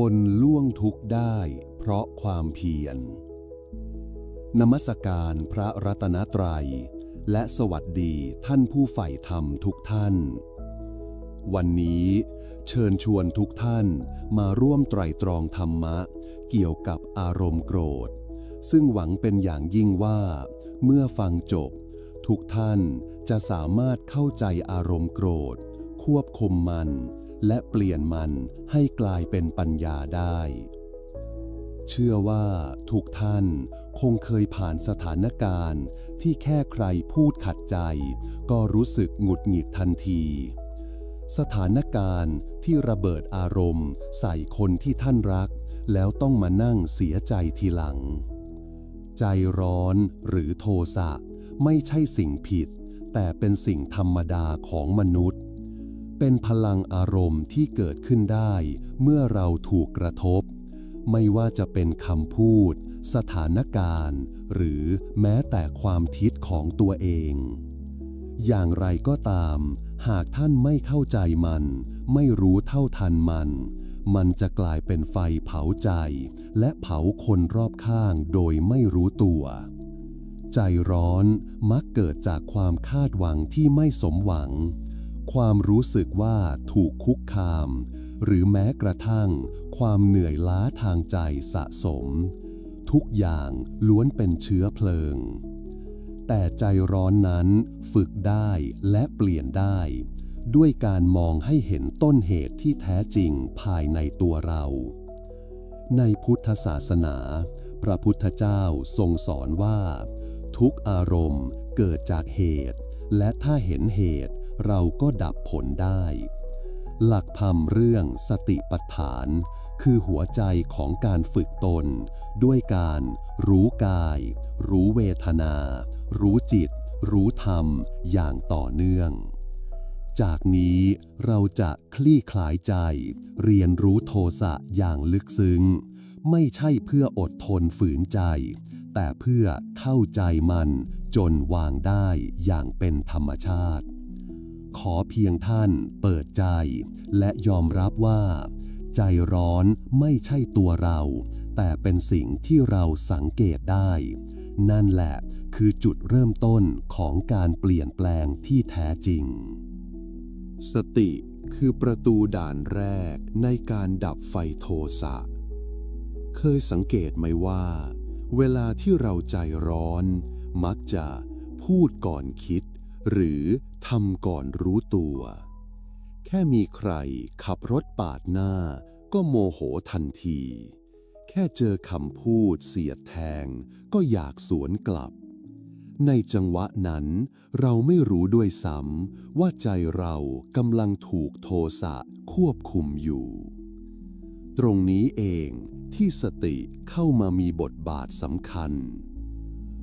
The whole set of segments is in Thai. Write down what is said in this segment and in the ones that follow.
คนล่วงทุกข์ได้เพราะความเพียร นมัสการพระรัตนตรัย และสวัสดีท่านผู้ใฝ่ธรรมทุกท่าน วันนี้เชิญชวนทุกท่านมาร่วมไตรตรองธรรมะ เกี่ยวกับอารมณ์โกรธ ซึ่งหวังเป็นอย่างยิ่งว่า เมื่อฟังจบ ทุกท่านจะสามารถเข้าใจอารมณ์โกรธ ควบคุมมัน และเปลี่ยนมันให้กลายเป็นปัญญาได้ เชื่อว่าทุกท่านคงเคยผ่านสถานการณ์ที่แค่ใครพูดขัดใจ ก็รู้สึกหงุดหงิดทันที สถานการณ์ที่ระเบิดอารมณ์ ใส่คนที่ท่านรัก แล้วต้องมานั่งเสียใจทีหลัง ใจร้อนหรือโทสะไม่ใช่สิ่งผิด แต่เป็นสิ่งธรรมดาของมนุษย์ เป็นพลังอารมณ์ที่เกิดขึ้นได้ เมื่อเราถูกกระทบ ไม่ว่าจะเป็นคำพูด สถานการณ์ หรือแม้แต่ความคิดของตัวเอง อย่างไรก็ตาม หากท่านไม่เข้าใจมัน ไม่รู้เท่าทันมัน มันจะกลายเป็นไฟเผาใจ และเผาคนรอบข้างโดยไม่รู้ตัวใจร้อนมักเกิดจากความคาดหวังที่ไม่สมหวัง ความรู้สึกว่าถูกคุกคาม หรือแม้กระทั่ง ความเหนื่อยล้าทางใจสะสม ทุกอย่างล้วนเป็นเชื้อเพลิง แต่ใจร้อนนั้นฝึกได้และเปลี่ยนได้ ด้วยการมองให้เห็นต้นเหตุที่แท้จริงภายในตัวเรา ในพุทธศาสนา พระพุทธเจ้าทรงสอนว่า ทุกอารมณ์เกิดจากเหตุและถ้าเห็นเหตุ เราก็ดับผลได้ หลักธรรมเรื่องสติปัฏฐาน คือหัวใจของการฝึกตน ด้วยการรู้กาย รู้เวทนา รู้จิต รู้ธรรมอย่างต่อเนื่องจากนี้เราจะคลี่คลายใจ เรียนรู้โทสะอย่างลึกซึ้ง ไม่ใช่เพื่ออดทนฝืนใจ แต่เพื่อเข้าใจมันจนวางได้อย่างเป็นธรรมชาติ ขอเพียงท่านเปิดใจ และยอมรับว่า ใจร้อนไม่ใช่ตัวเรา แต่เป็นสิ่งที่เราสังเกตได้ นั่นแหละคือจุดเริ่มต้นของการเปลี่ยนแปลงที่แท้จริง สติคือประตูด่านแรกในการดับไฟโทสะ เคยสังเกตไหมว่า เวลาที่เราใจร้อน มักจะพูดก่อนคิด หรือ ทำก่อนรู้ตัว แค่มีใครขับรถปาดหน้า ก็โมโหทันที แค่เจอคำพูดเสียดแทง ก็อยากสวนกลับ ในจังหวะนั้น เราไม่รู้ด้วยซ้ำว่าใจเรากำลังถูกโทสะควบคุมอยู่ ตรงนี้เองที่สติเข้ามามีบทบาทสำคัญ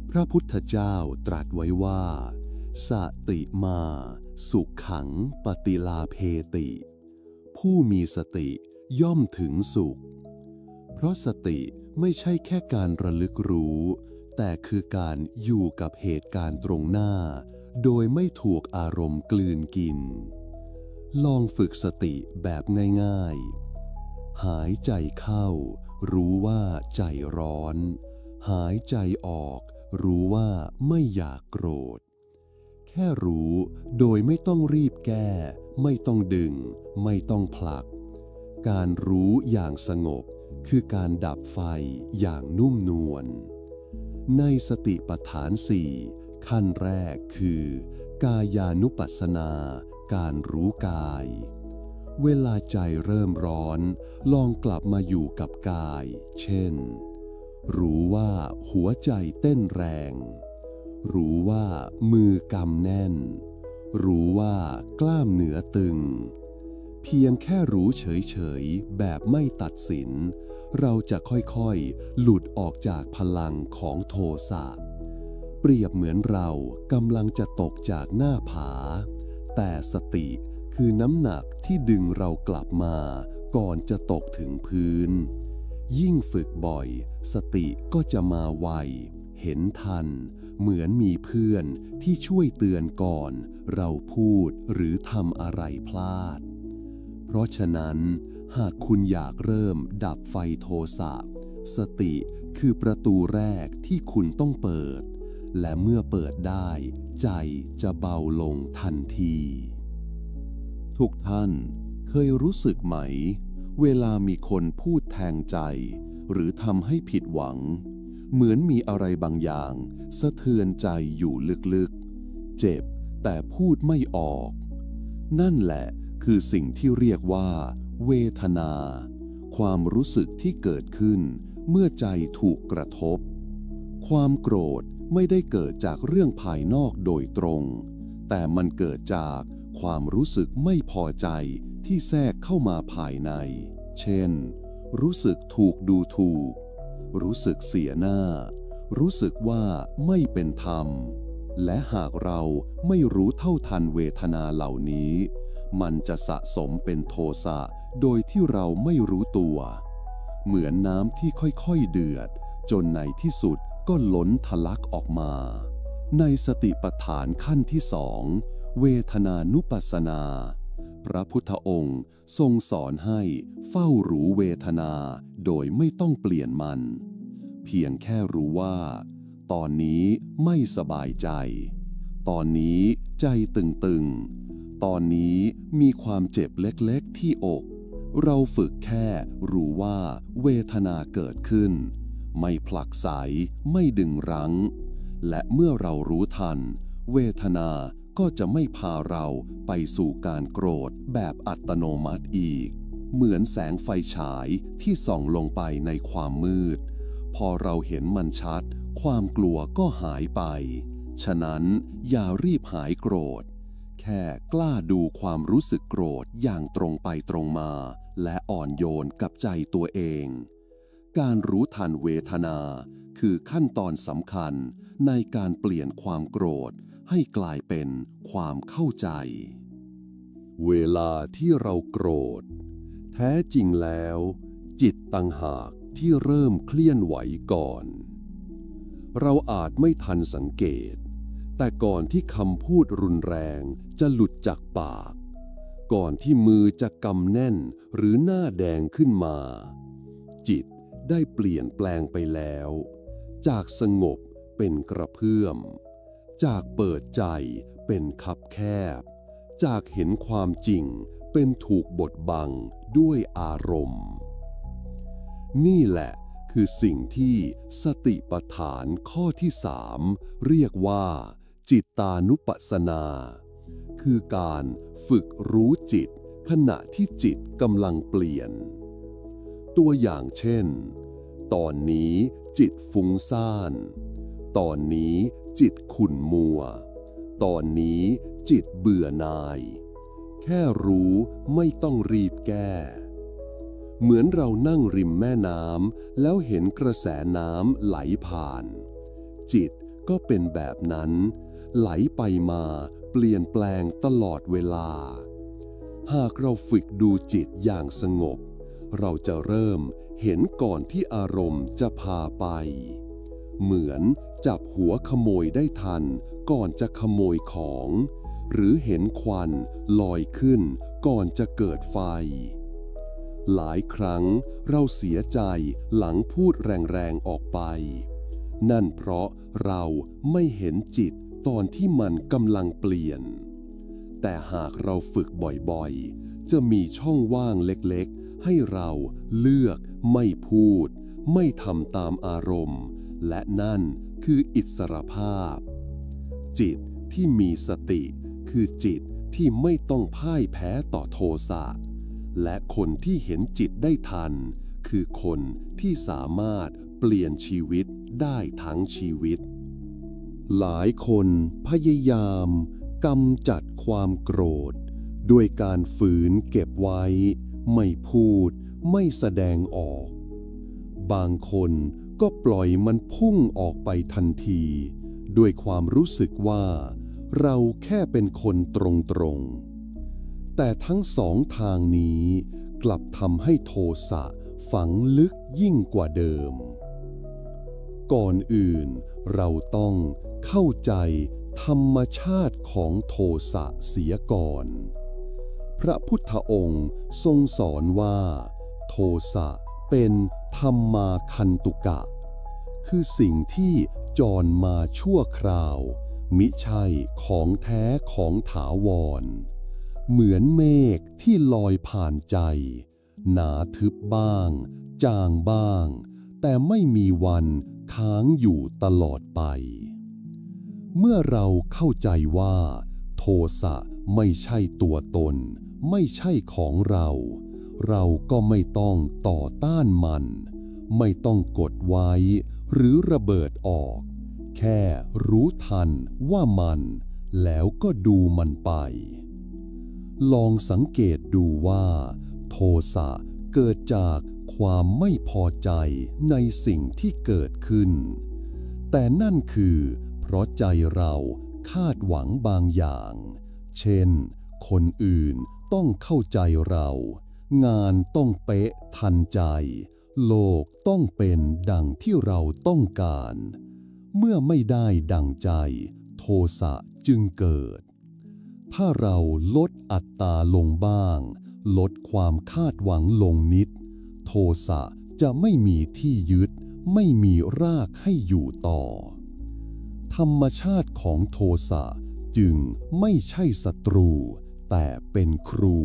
พระพุทธเจ้าตรัสไว้ว่า สติมา สุขขังปฏิลาเพติ ผู้มีสติย่อมถึงสุข เพราะสติไม่ใช่แค่การระลึกรู้ แต่คือการอยู่กับเหตุการณ์ตรงหน้า โดยไม่ถูกอารมณ์กลืนกิน ลองฝึกสติแบบง่ายๆ หายใจเข้า รู้ว่าใจร้อน หายใจออก รู้ว่าไม่อยากโกรธ แค่รู้โดยไม่ต้องรีบแก้ ไม่ต้องดึง ไม่ต้องผลัก การรู้อย่างสงบคือการดับไฟอย่างนุ่มนวล ในสติปัฏฐานสี่ขั้นแรกคือ กายานุปัสสนา การรู้กาย เวลาใจเริ่มร้อน ลองกลับมาอยู่กับกาย เช่น รู้ว่าหัวใจเต้นแรง รู้ว่ามือกำแน่น รู้ว่ากล้ามเนื้อตึง เพียงแค่รู้เฉยๆ แบบไม่ตัดสิน เราจะค่อยๆ หลุดออกจากพลังของโทสะ เปรียบเหมือนเรากำลังจะตกจากหน้าผา แต่สติคือน้ำหนักที่ดึงเรากลับมาก่อนจะตกถึงพื้น ยิ่งฝึกบ่อย สติก็จะมาไว เห็นทัน เหมือนมีเพื่อนที่ช่วยเตือนก่อน เราพูดหรือทำอะไรพลาด เพราะฉะนั้น หากคุณอยากเริ่มดับไฟโทสะ สติคือประตูแรกที่คุณต้องเปิด และเมื่อเปิดได้ ใจจะเบาลงทันที ทุกท่านเคยรู้สึกไหม เวลามีคนพูดแทงใจ หรือทำให้ผิดหวัง เหมือนมีอะไรบางอย่าง สะเทือนใจอยู่ลึกๆ เจ็บแต่พูดไม่ออก นั่นแหละคือสิ่งที่เรียกว่า เวทนา ความรู้สึกที่เกิดขึ้น เมื่อใจถูกกระทบ ความโกรธไม่ได้เกิดจากเรื่องภายนอกโดยตรง แต่มันเกิดจากความรู้สึกไม่พอใจที่แทรกเข้ามาภายใน เช่น รู้สึกถูกดูถูก รู้สึกเสียหน้า รู้สึกว่าไม่เป็นธรรม และหากเราไม่รู้เท่าทันเวทนาเหล่านี้ มันจะสะสมเป็นโทสะโดยที่เราไม่รู้ตัว เหมือนน้ำที่ค่อยๆเดือด จนในที่สุดก็ล้นทะลักออกมา ในสติปัฏฐานขั้นที่สอง เวทนานุปัสสนา ระพุทธองค์ ทรงสอนให้เฝ้ารู้เวทนา โดยไม่ต้องเปลี่ยนมัน เพียงแค่รู้ว่า ตอนนี้ไม่สบายใจ ตอนนี้ใจตึงๆ ตอนนี้มีความเจ็บเล็กๆที่อก เราฝึกแค่รู้ว่าเวทนาเกิดขึ้น ไม่ผลักไสไม่ดึงรั้ง และเมื่อเรารู้ทัน เวทนา ก็จะไม่พาเราไปสู่การโกรธแบบอัตโนมัติอีก เหมือนแสงไฟฉายที่ส่องลงไปในความมืด พอเราเห็นมันชัด ความกลัวก็หายไป ฉะนั้นอย่ารีบหายโกรธ แค่กล้าดูความรู้สึกโกรธอย่างตรงไปตรงมา และอ่อนโยนกับใจตัวเองการรู้ทันเวทนา คือขั้นตอนสำคัญในการเปลี่ยนความโกรธ ให้กลายเป็นความเข้าใจ เวลาที่เราโกรธ แท้จริงแล้ว จิตตังหากที่เริ่มเคลื่อนไหวก่อน เราอาจไม่ทันสังเกต แต่ก่อนที่คำพูดรุนแรงจะหลุดจากปาก ก่อนที่มือจะกำแน่นหรือหน้าแดงขึ้นมา จิตได้เปลี่ยนแปลงไปแล้ว จากสงบเป็นกระเพื่อม จากเปิดใจเป็นคับแคบ จากเห็นความจริงเป็นถูกบดบังด้วยอารมณ์ นี่แหละคือสิ่งที่สติปัฏฐานข้อที่สามเรียกว่า จิตตานุปัสสนา คือการฝึกรู้จิต ขณะที่จิตกำลังเปลี่ยน ตัวอย่างเช่น ตอนนี้จิตฟุ้งซ่าน ตอนนี้ จิตขุ่นมัว ตอนนี้จิตเบื่อนาย แค่รู้ไม่ต้องรีบแก้ เหมือนเรานั่งริมแม่น้ำแล้วเห็นกระแสน้ำไหลผ่าน จิตก็เป็นแบบนั้น ไหลไปมาเปลี่ยนแปลงตลอดเวลา หากเราฝึกดูจิตอย่างสงบ เราจะเริ่มเห็นก่อนที่อารมณ์จะพาไป เหมือนจับหัวขโมยได้ทัน ก่อนจะขโมยของ หรือเห็นควันลอยขึ้น ก่อนจะเกิดไฟ หลายครั้งเราเสียใจหลังพูดแรงๆออกไป นั่นเพราะเราไม่เห็นจิตตอนที่มันกำลังเปลี่ยน แต่หากเราฝึกบ่อยๆ จะมีช่องว่างเล็กๆ ให้เราเลือกไม่พูด ไม่ทำตามอารมณ์ และนั่นคืออิสรภาพ จิตที่มีสติ คือจิตที่ไม่ต้องพ่ายแพ้ต่อโทสะ และคนที่เห็นจิตได้ทัน คือคนที่สามารถเปลี่ยนชีวิตได้ทั้งชีวิต หลายคนพยายามกำจัดความโกรธ ด้วยการฝืนเก็บไว้ ไม่พูด ไม่แสดงออก บางคน ก็ปล่อยมันพุ่งออกไปทันที ด้วยความรู้สึกว่า เราแค่เป็นคนตรงๆ แต่ทั้งสองทางนี้กลับทำให้โทสะฝังลึกยิ่งกว่าเดิม ก่อนอื่นเราต้องเข้าใจธรรมชาติของโทสะเสียก่อนพพระพุทธองค์ทรงสอนว่า โทสะเป็น ธรรมมาคันตุกะ คือสิ่งที่จรมาชั่วคราว มิใช่ของแท้ของถาวร เหมือนเมฆที่ลอยผ่านใจ หนาทึบบ้าง จางบ้าง แต่ไม่มีวันค้างอยู่ตลอดไป เมื่อเราเข้าใจว่า โทสะไม่ใช่ตัวตน ไม่ใช่ของเรา เราก็ไม่ต้องต่อต้านมัน ไม่ต้องกดไว้ หรือระเบิดออก แค่รู้ทันว่ามัน แล้วก็ดูมันไป ลองสังเกตดูว่า โทสะเกิดจากความไม่พอใจในสิ่งที่เกิดขึ้น แต่นั่นคือ เพราะใจเราคาดหวังบางอย่าง เช่น คนอื่นต้องเข้าใจเรา งานต้องเป๊ะทันใจ โลกต้องเป็นดังที่เราต้องการ เมื่อไม่ได้ดังใจ โทสะจึงเกิด ถ้าเราลดอัตตาลงบ้าง ลดความคาดหวังลงนิด โทสะจะไม่มีที่ยึด ไม่มีรากให้อยู่ต่อ ธรรมชาติของโทสะจึงไม่ใช่ศัตรู แต่เป็นครู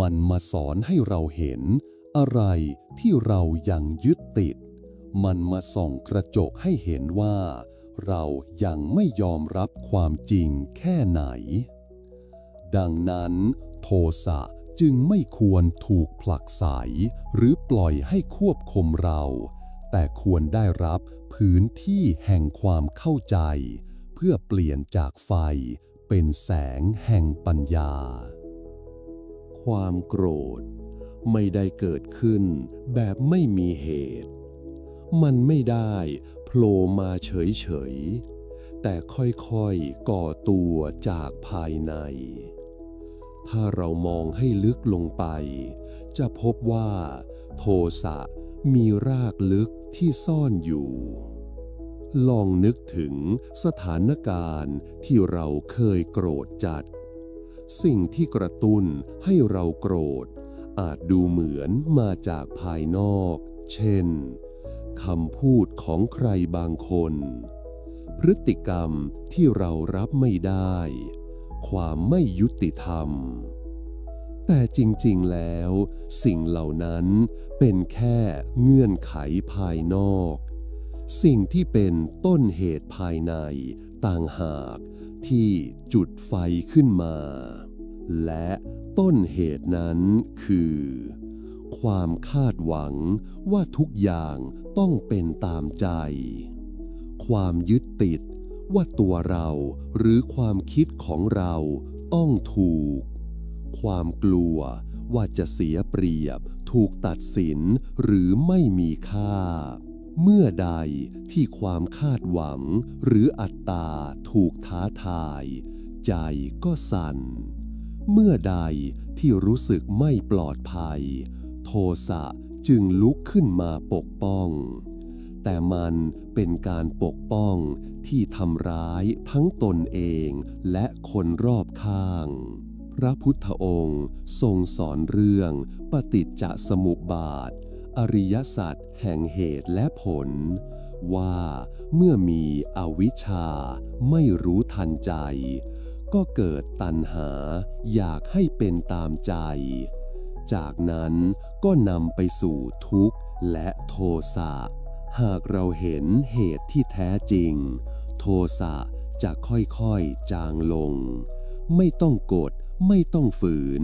มันมาสอนให้เราเห็น อะไรที่เรายังยึดติด มันมาส่องกระจกให้เห็นว่า เรายังไม่ยอมรับความจริงแค่ไหน ดังนั้น โทสะจึงไม่ควรถูกผลักไสหรือปล่อยให้ควบคุมเรา แต่ควรได้รับพื้นที่แห่งความเข้าใจ เพื่อเปลี่ยนจากไฟเป็นแสงแห่งปัญญา ความโกรธ ไม่ได้เกิดขึ้นแบบไม่มีเหตุ มันไม่ได้โผล่มาเฉยๆ แต่ค่อยๆก่อตัวจากภายใน ถ้าเรามองให้ลึกลงไป จะพบว่า โทสะมีรากลึกที่ซ่อนอยู่ ลองนึกถึงสถานการณ์ที่เราเคยโกรธจัด สิ่งที่กระตุ้นให้เราโกรธ อาจดูเหมือนมาจากภายนอก เช่นคำพูดของใครบางคน พฤติกรรมที่เรารับไม่ได้ ความไม่ยุติธรรม แต่จริงๆแล้ว สิ่งเหล่านั้นเป็นแค่เงื่อนไขภายนอก สิ่งที่เป็นต้นเหตุภายในต่างหาก ที่จุดไฟขึ้นมา และต้นเหตุนั้นคือ ความคาดหวังว่าทุกอย่างต้องเป็นตามใจ ความยึดติดว่าตัวเราหรือความคิดของเราต้องถูก ความกลัวว่าจะเสียเปรียบ ถูกตัดสินหรือไม่มีค่า เมื่อใดที่ความคาดหวังหรืออัตตาถูกท้าทาย ใจก็สั่น เมื่อใดที่รู้สึกไม่ปลอดภัย โทสะจึงลุกขึ้นมาปกป้อง แต่มันเป็นการปกป้องที่ทำร้ายทั้งตนเองและคนรอบข้าง พระพุทธองค์ทรงสอนเรื่องปฏิจจสมุปบาท อริยสัจแห่งเหตุและผล ว่าเมื่อมีอวิชชาไม่รู้ทันใจ ก็เกิดตัณหาอยากให้เป็นตามใจ จากนั้นก็นำไปสู่ทุกข์และโทสะ หากเราเห็นเหตุที่แท้จริง โทสะจะค่อยๆจางลง ไม่ต้องกดไม่ต้องฝืน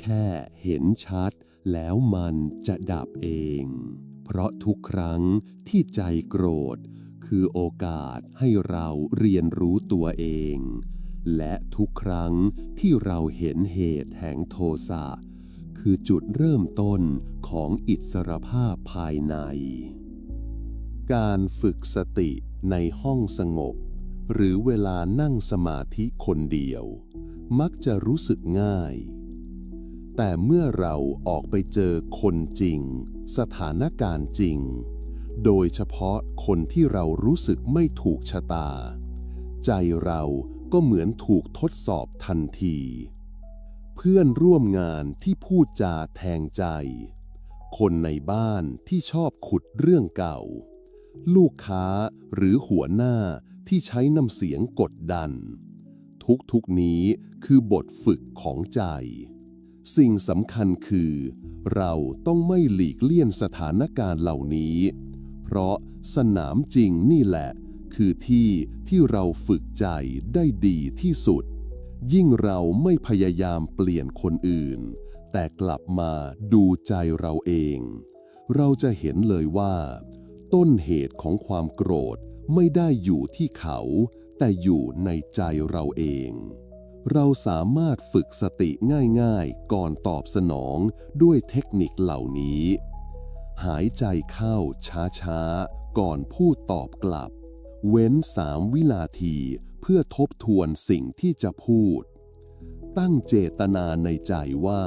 แค่เห็นชัด แล้วมันจะดับเอง เพราะทุกครั้งที่ใจโกรธ คือโอกาสให้เราเรียนรู้ตัวเอง และทุกครั้งที่เราเห็นเหตุแห่งโทสะ คือจุดเริ่มต้นของอิสรภาพภายใน การฝึกสติในห้องสงบ หรือเวลานั่งสมาธิคนเดียว มักจะรู้สึกง่าย แต่เมื่อเราออกไปเจอคนจริง สถานการณ์จริง โดยเฉพาะคนที่เรารู้สึกไม่ถูกชะตา ใจเราก็เหมือนถูกทดสอบทันที เพื่อนร่วมงานที่พูดจาแทงใจ คนในบ้านที่ชอบขุดเรื่องเก่า ลูกค้าหรือหัวหน้าที่ใช้น้ำเสียงกดดัน ทุกๆนี้คือบทฝึกของใจ สิ่งสำคัญคือ เราต้องไม่หลีกเลี่ยงสถานการณ์เหล่านี้ เพราะสนามจริงนี่แหละ คือที่ที่เราฝึกใจได้ดีที่สุด ยิ่งเราไม่พยายามเปลี่ยนคนอื่น แต่กลับมาดูใจเราเอง เราจะเห็นเลยว่า ต้นเหตุของความโกรธไม่ได้อยู่ที่เขา แต่อยู่ในใจเราเอง เราสามารถฝึกสติง่ายๆ ก่อนตอบสนองด้วยเทคนิคเหล่านี้ หายใจเข้าช้าๆ ก่อนพูดตอบกลับ เว้นสามวินาทีเพื่อทบทวนสิ่งที่จะพูด ตั้งเจตนาในใจว่า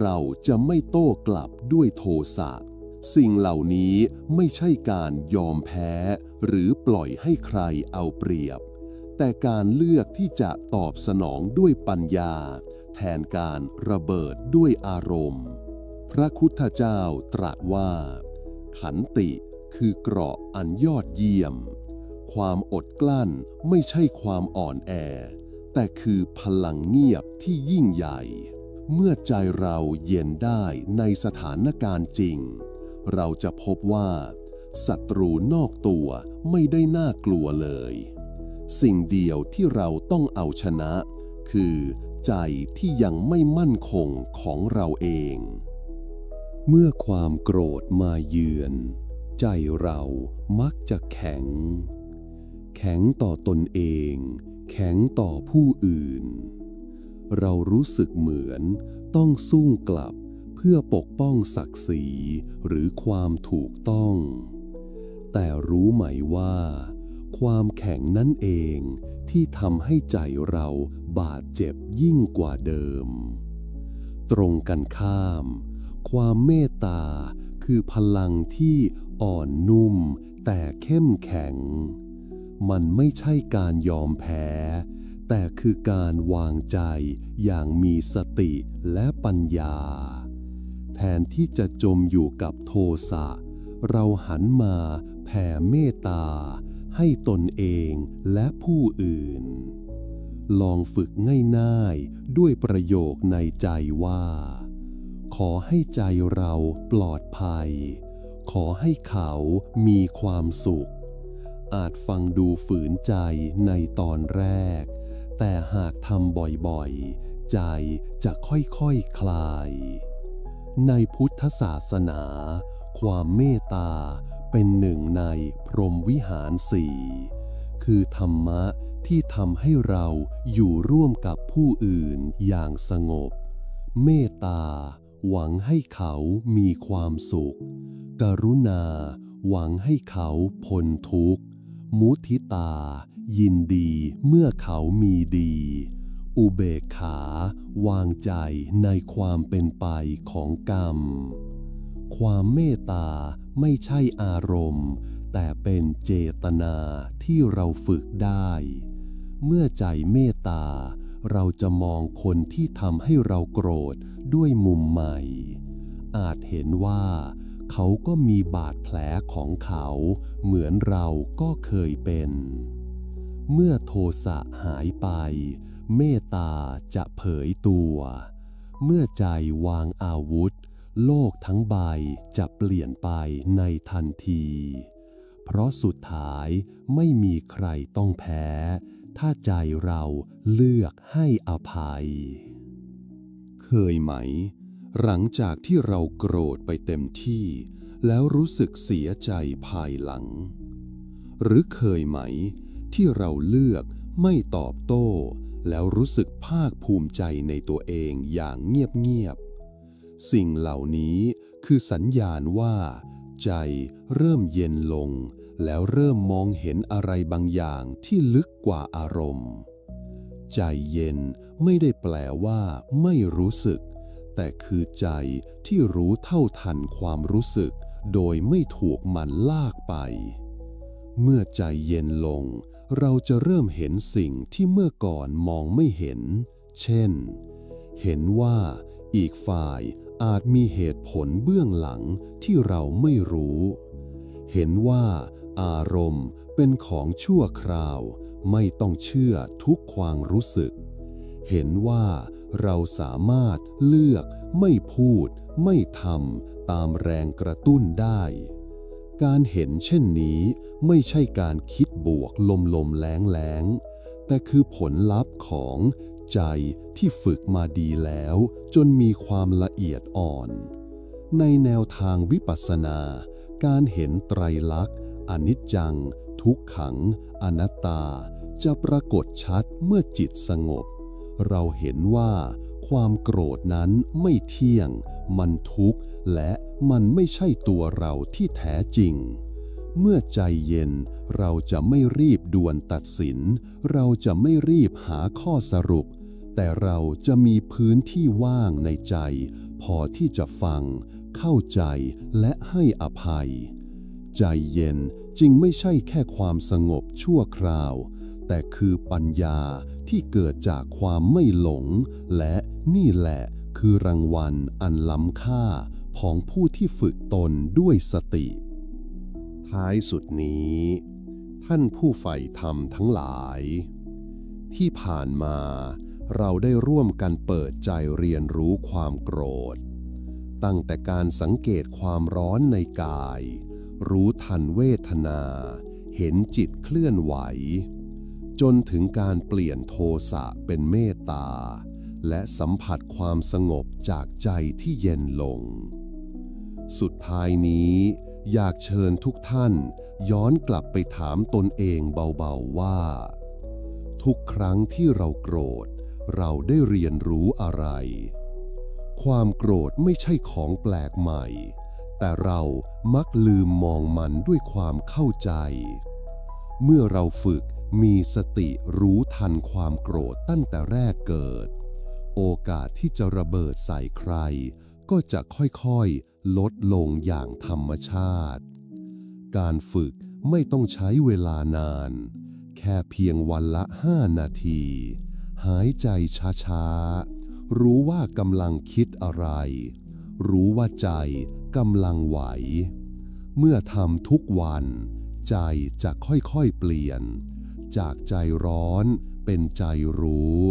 เราจะไม่โต้กลับด้วยโทสะสิ่งเหล่านี้ไม่ใช่การยอมแพ้ หรือปล่อยให้ใครเอาเปรียบ แต่การเลือกที่จะตอบสนองด้วยปัญญา แทนการระเบิดด้วยอารมณ์ พระคุทธเจ้าตรัสว่า ขันติคือเกราะอันยอดเยี่ยม ความอดกลั้นไม่ใช่ความอ่อนแอ แต่คือพลังเงียบที่ยิ่งใหญ่ เมื่อใจเราเย็นได้ในสถานการณ์จริง เราจะพบว่าศัตรูนอกตัวไม่ได้น่ากลัวเลย สิ่งเดียวที่เราต้องเอาชนะ คือใจที่ยังไม่มั่นคงของเราเอง เมื่อความโกรธมาเยือน ใจเรามักจะแข็ง แข็งต่อตนเอง แข็งต่อผู้อื่น เรารู้สึกเหมือนต้องสู้กลับเพื่อปกป้องศักดิ์ศรีหรือความถูกต้อง แต่รู้ไหมว่า ความแข็งนั่นเองที่ทำให้ใจเราบาดเจ็บยิ่งกว่าเดิม ตรงกันข้าม ความเมตตาคือพลังที่อ่อนนุ่มแต่เข้มแข็ง มันไม่ใช่การยอมแพ้ แต่คือการวางใจอย่างมีสติและปัญญา แทนที่จะจมอยู่กับโทสะเราหันมาแผ่เมตตา ให้ตนเองและผู้อื่น ลองฝึกง่ายๆ ด้วยประโยคในใจว่า ขอให้ใจเราปลอดภัย ขอให้เขามีความสุข อาจฟังดูฝืนใจในตอนแรก แต่หากทำบ่อยๆ ใจจะค่อยๆคคลาย ในพุทธศาสนา ความเมตตาเป็นหนึ่งในพรหมวิหารสี่คือธรรมะที่ทำให้เราอยู่ร่วมกับผู้อื่นอย่างสงบ เมตตา หวังให้เขามีความสุข กรุณา หวังให้เขาพ้นทุกข์ มุทิตา ยินดีเมื่อเขามีดี อุเบกขา วางใจในความเป็นไปของกรรม ความเมตตาไม่ใช่อารมณ์ แต่เป็นเจตนาที่เราฝึกได้ เมื่อใจเมตตา เราจะมองคนที่ทำให้เราโกรธด้วยมุมใหม่ อาจเห็นว่า เขาก็มีบาดแผลของเขา เหมือนเราก็เคยเป็น เมื่อโทสะหายไป เมตตาจะเผยตัว เมื่อใจวางอาวุธ โลกทั้งใบจะเปลี่ยนไปในทันที เพราะสุดท้ายไม่มีใครต้องแพ้ ถ้าใจเราเลือกให้อภัย เคยไหม หลังจากที่เราโกรธไปเต็มที่ แล้วรู้สึกเสียใจภายหลัง หรือเคยไหม ที่เราเลือกไม่ตอบโต้ แล้วรู้สึกภาคภูมิใจในตัวเองอย่างเงียบๆ สิ่งเหล่านี้คือสัญญาณว่า ใจเริ่มเย็นลง แล้วเริ่มมองเห็นอะไรบางอย่างที่ลึกกว่าอารมณ์ ใจเย็นไม่ได้แปลว่าไม่รู้สึก แต่คือใจที่รู้เท่าทันความรู้สึก โดยไม่ถูกมันลากไป เมื่อใจเย็นลง เราจะเริ่มเห็นสิ่งที่เมื่อก่อนมองไม่เห็น เช่น เห็นว่าอีกฝ่าย อาจมีเหตุผลเบื้องหลังที่เราไม่รู้ เห็นว่าอารมณ์เป็นของชั่วคราว ไม่ต้องเชื่อทุกความรู้สึก เห็นว่าเราสามารถเลือกไม่พูด ไม่ทำตามแรงกระตุ้นได้ การเห็นเช่นนี้ไม่ใช่การคิดบวกลมลมแรงแรงแต่คือผลลัพธ์ของ ใจที่ฝึกมาดีแล้ว จนมีความละเอียดอ่อน ในแนวทางวิปัสสนา การเห็นไตรลักษณ์อนิจจัง ทุกขัง อนัตตา จะปรากฏชัดเมื่อจิตสงบ เราเห็นว่าความโกรธนั้นไม่เที่ยง มันทุกข์ และมันไม่ใช่ตัวเราที่แท้จริง เมื่อใจเย็นเราจะไม่รีบด่วนตัดสิน เราจะไม่รีบหาข้อสรุป แต่เราจะมีพื้นที่ว่างในใจ พอที่จะฟัง เข้าใจและให้อภัย ใจเย็นจึงไม่ใช่แค่ความสงบชั่วคราว แต่คือปัญญาที่เกิดจากความไม่หลง และนี่แหละคือรางวัลอันล้ำค่าของผู้ที่ฝึกตนด้วยสติ ท้ายสุดนี้ ท่านผู้ใฝ่ธรรมทั้งหลาย ที่ผ่านมา เราได้ร่วมกันเปิดใจเรียนรู้ความโกรธ ตั้งแต่การสังเกตความร้อนในกาย รู้ทันเวทนา เห็นจิตเคลื่อนไหว จนถึงการเปลี่ยนโทสะเป็นเมตตา และสัมผัสความสงบจากใจที่เย็นลง สุดท้ายนี้อยากเชิญทุกท่านย้อนกลับไปถามตนเองเบาๆว่า ทุกครั้งที่เราโกรธ เราได้เรียนรู้อะไร ความโกรธไม่ใช่ของแปลกใหม่ แต่เรามักลืมมองมันด้วยความเข้าใจ เมื่อเราฝึกมีสติรู้ทันความโกรธตั้งแต่แรกเกิด โอกาสที่จะระเบิดใส่ใคร ก็จะค่อยๆ ลดลงอย่างธรรมชาติ การฝึกไม่ต้องใช้เวลานาน แค่เพียงวันละห้านาที หายใจช้าๆ รู้ว่ากำลังคิดอะไร รู้ว่าใจกำลังไหว เมื่อทำทุกวัน ใจจะค่อยๆเปลี่ยน จากใจร้อนเป็นใจรู้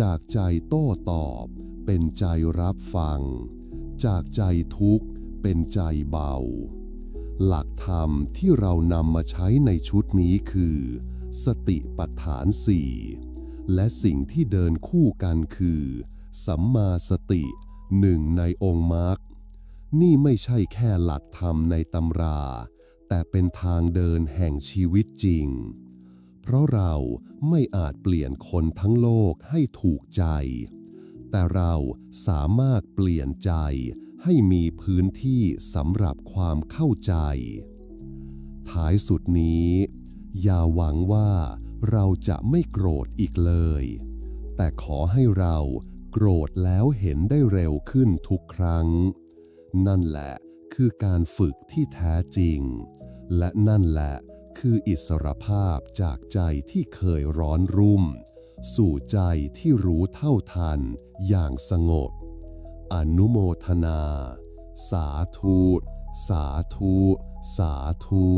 จากใจโต้ตอบ เป็นใจรับฟัง จากใจทุกข์เป็นใจเบา หลักธรรมที่เรานำมาใช้ในชุดนี้คือ สติปัฏฐานสี่ และสิ่งที่เดินคู่กันคือ สัมมาสติหนึ่งในองค์มรรคนี่ไม่ใช่แค่หลักธรรมในตำรา แต่เป็นทางเดินแห่งชีวิตจริง เพราะเราไม่อาจเปลี่ยนคนทั้งโลกให้ถูกใจ แต่เราสามารถเปลี่ยนใจให้มีพื้นที่สำหรับความเข้าใจ ท้ายสุดนี้ อย่าหวังว่า เราจะไม่โกรธอีกเลย แต่ขอให้เราโกรธแล้วเห็นได้เร็วขึ้นทุกครั้ง นั่นแหละคือการฝึกที่แท้จริง และนั่นแหละคืออิสรภาพจากใจที่เคยร้อนรุ่ม สู่ใจที่รู้เท่าทันอย่างสงบ อนุโมทนา สาธุ สาธุ สาธุ